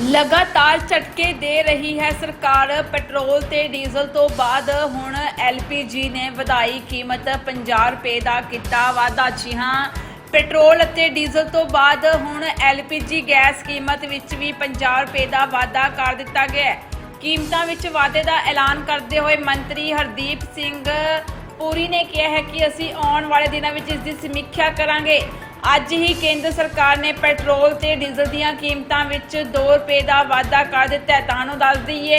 ਲਗਾਤਾਰ ਝਟਕੇ ਦੇ ਰਹੀ ਹੈ ਸਰਕਾਰ। ਪੈਟਰੋਲ ਤੇ ਡੀਜ਼ਲ ਤੋਂ ਬਾਅਦ ਹੁਣ ਐਲਪੀਜੀ ਨੇ ਵਧਾਈ ਕੀਮਤ 50 ਰੁਪਏ ਦਾ ਕੀਤਾ ਵਾਧਾ ਜੀ ਹਾਂ, ਪੈਟਰੋਲ ਅਤੇ ਡੀਜ਼ਲ ਤੋਂ ਬਾਅਦ ਹੁਣ ਐਲਪੀਜੀ ਗੈਸ ਕੀਮਤ ਵਿੱਚ ਵੀ 50 ਰੁਪਏ ਦਾ ਵਾਧਾ ਕਰ ਦਿੱਤਾ ਗਿਆ ਹੈ। ਕੀਮਤਾਂ ਵਿੱਚ ਵਾਧੇ ਦਾ ਐਲਾਨ ਕਰਦੇ ਹੋਏ ਮੰਤਰੀ ਹਰਦੀਪ ਸਿੰਘ ਪੁਰੀ ਨੇ ਕਿਹਾ ਹੈ ਕਿ ਅਸੀਂ ਆਉਣ ਵਾਲੇ ਦਿਨਾਂ ਵਿੱਚ ਇਸ ਦੀ ਸਮੀਖਿਆ ਕਰਾਂਗੇ। ਅੱਜ ਹੀ ਕੇਂਦਰ ਸਰਕਾਰ ਨੇ ਪੈਟਰੋਲ ਤੇ ਡੀਜ਼ਲ ਦੀਆਂ ਕੀਮਤਾਂ ਵਿੱਚ 2 ਰੁਪਏ ਦਾ ਵਾਧਾ ਕਰ ਦਿੱਤਾ ਹੈ। ਤੁਹਾਨੂੰ ਦੱਸ ਦਈਏ,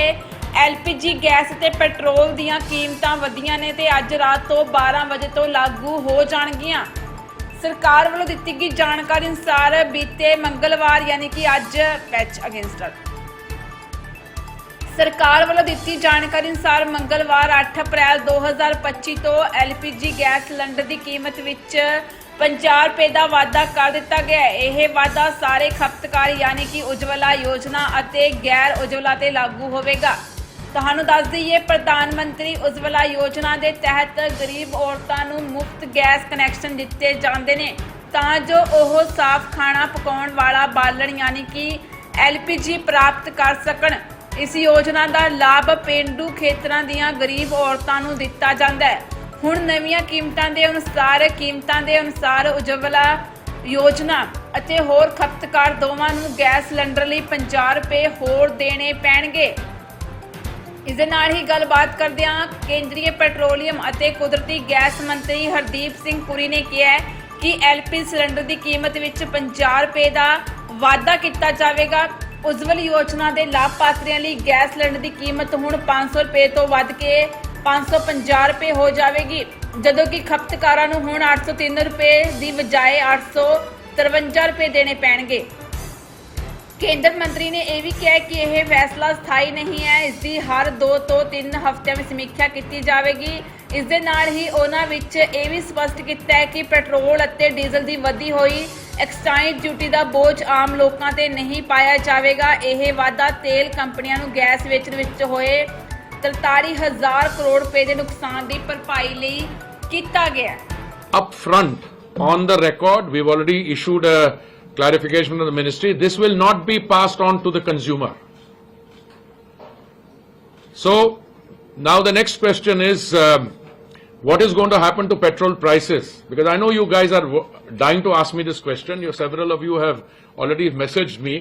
ਐਲਪੀਜੀ ਗੈਸ ਤੇ ਪੈਟਰੋਲ ਦੀਆਂ ਕੀਮਤਾਂ ਵਧੀਆਂ ਨੇ ਤੇ ਅੱਜ ਰਾਤ ਤੋਂ 12 ਵਜੇ ਤੋਂ ਲਾਗੂ ਹੋ ਜਾਣਗੀਆਂ। ਸਰਕਾਰ ਵੱਲੋਂ ਦਿੱਤੀ ਗਈ ਜਾਣਕਾਰੀ ਅਨੁਸਾਰ ਬੀਤੇ ਮੰਗਲਵਾਰ ਯਾਨੀ ਕਿ ਅੱਜ ਪੈਚ ਅਗੇਂਸਟ ਸਰਕਾਰ ਵੱਲੋਂ ਦਿੱਤੀ ਜਾਣਕਾਰੀ ਅਨੁਸਾਰ ਮੰਗਲਵਾਰ 8 ਅਪ੍ਰੈਲ 2025 ਤੋਂ ਐਲਪੀਜੀ ਗੈਸ ਸਿਲੰਡਰ ਦੀ ਕੀਮਤ ਵਿੱਚ 50 ਰੁਪਏ ਦਾ ਵਾਧਾ ਕਰ ਦਿੱਤਾ ਗਿਆ ਹੈ। ਇਹ ਵਾਧਾ ਸਾਰੇ ਖਪਤਕਾਰ ਯਾਨੀ ਕਿ ਉਜਵਲਾ ਯੋਜਨਾ ਅਤੇ ਗੈਰ ਉਜਵਲਾ ਤੇ ਲਾਗੂ ਹੋਵੇਗਾ। ਤੁਹਾਨੂੰ ਦੱਸ ਦਈਏ, ਪ੍ਰਧਾਨ ਮੰਤਰੀ ਉਜਵਲਾ ਯੋਜਨਾ ਦੇ ਤਹਿਤ ਗਰੀਬ ਔਰਤਾਂ ਨੂੰ ਮੁਫਤ ਗੈਸ ਕਨੈਕਸ਼ਨ ਦਿੱਤੇ ਜਾਂਦੇ ਨੇ। ਤਾਂ ਜੋ ਉਹ ਸਾਫ਼ ਖਾਣਾ ਪਕਾਉਣ ਵਾਲਾ ਬਾਲਣ ਯਾਨੀ ਕਿ ਐਲਪੀਜੀ ਪ੍ਰਾਪਤ ਕਰ ਸਕਣ। ਇਸ ਯੋਜਨਾ ਦਾ ਲਾਭ ਪਿੰਡੂ ਖੇਤਰਾਂ ਦੀਆਂ ਗਰੀਬ ਔਰਤਾਂ ਨੂੰ ਦਿੱਤਾ ਜਾਂਦਾ ਹੈ। ਹੁਣ ਨਵੀਆਂ ਕੀਮਤਾਂ ਦੇ ਅਨੁਸਾਰ, ਕੀਮਤਾਂ ਦੇ ਅਨੁਸਾਰ ਉਜਵਲਾ ਯੋਜਨਾ ਅਤੇ ਹੋਰ ਖਪਤਕਾਰ ਦੋਵਾਂ ਨੂੰ ਗੈਸ ਸਿਲੰਡਰ ਲਈ 50 ਰੁਪਏ ਹੋਰ ਦੇਣੇ ਪੈਣਗੇ। ਇਸ ਦੇ ਨਾਲ ਹੀ ਗੱਲਬਾਤ ਕਰਦਿਆਂ ਕੇਂਦਰੀ ਪੈਟਰੋਲੀਅਮ ਅਤੇ ਕੁਦਰਤੀ ਗੈਸ ਮੰਤਰੀ ਹਰਦੀਪ ਸਿੰਘ ਪੁਰੀ ਨੇ ਕਿਹਾ ਹੈ ਕਿ ਐਲਪੀ ਸਿਲੰਡਰ ਦੀ ਕੀਮਤ ਵਿੱਚ 50 ਰੁਪਏ ਦਾ ਵਾਧਾ ਕੀਤਾ ਜਾਵੇਗਾ। ਉਜਵਲ ਯੋਜਨਾ ਦੇ ਲਾਭਪਾਤਰੀਆਂ ਲਈ ਗੈਸ ਸਿਲੰਡਰ ਦੀ ਕੀਮਤ ਹੁਣ 500 ਰੁਪਏ ਤੋਂ ਵੱਧ ਕੇ 550 ਰੁਪਏ ਹੋ ਜਾਵੇਗੀ। ਜਦੋਂ ਕਿ ਖਪਤਕਾਰਾਂ ਨੂੰ ਹੁਣ 803 ਰੁਪਏ ਦੀ ਬਜਾਏ 853 ਰੁਪਏ ਦੇਣੇ ਪੈਣਗੇ। ਕੇਂਦਰ ਮੰਤਰੀ ਨੇ ਇਹ ਵੀ ਕਿਹਾ ਕਿ ਇਹ ਫੈਸਲਾ ਸਥਾਈ ਨਹੀਂ ਹੈ। ਇਸ ਦੀ ਹਰ 2 ਤੋਂ 3 ਹਫ਼ਤਿਆਂ ਵਿੱਚ ਸਮੀਖਿਆ ਕੀਤੀ ਜਾਵੇਗੀ। ਇਸ ਦੇ ਨਾਲ ਹੀ ਉਹਨਾਂ ਵਿੱਚ ਇਹ ਵੀ ਸਪਸ਼ਟ ਕੀਤਾ ਹੈ ਕਿ ਪੈਟਰੋਲ ਅਤੇ ਡੀਜ਼ਲ ਦੀ ਵਧੀ ਹੋਈ ਐਕਸਾਈਜ਼ ਡਿਊਟੀ ਦਾ ਬੋਝ ਆਮ ਲੋਕਾਂ ਤੇ ਨਹੀਂ ਪਾਇਆ ਜਾਵੇਗਾ। ਇਹ ਵਾਧਾ ਤੇਲ ਕੰਪਨੀਆਂ ਨੂੰ ਗੈਸ ਵੇਚਣ ਵਿੱਚ ਹੋਏ 43000 ਕਰੋੜ ਰੁਪਏ ਦੇ ਨੁਕਸਾਨ ਦੀ ਭਰਪਾਈ ਲਈ ਕੀਤਾ ਗਿਆ ਹੈ up front on the record we've already issued a clarification from the ministry this will not be passed on to the consumer so now the next question is um, what is going to happen to petrol prices because i know you guys are w- dying to ask me this question you several of you have already messaged me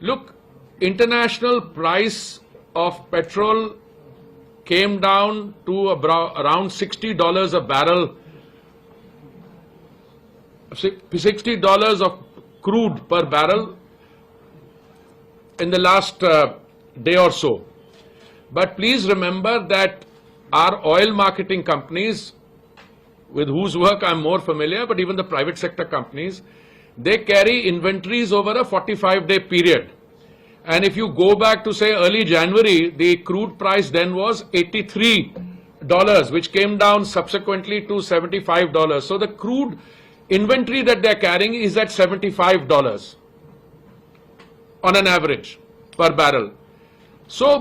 look international price of petrol came down to around $60 a barrel sixty dollars of crude per barrel in the last uh, day or so. But please remember that our oil marketing companies, with whose work I'm more familiar, but even the private sector companies, they carry inventories over a 45 day period. And if you go back to say early January, the crude price then was 83 dollars, which came down subsequently to 75 dollars. So the crude inventory that they're carrying is at 75 dollars on an average per barrel. So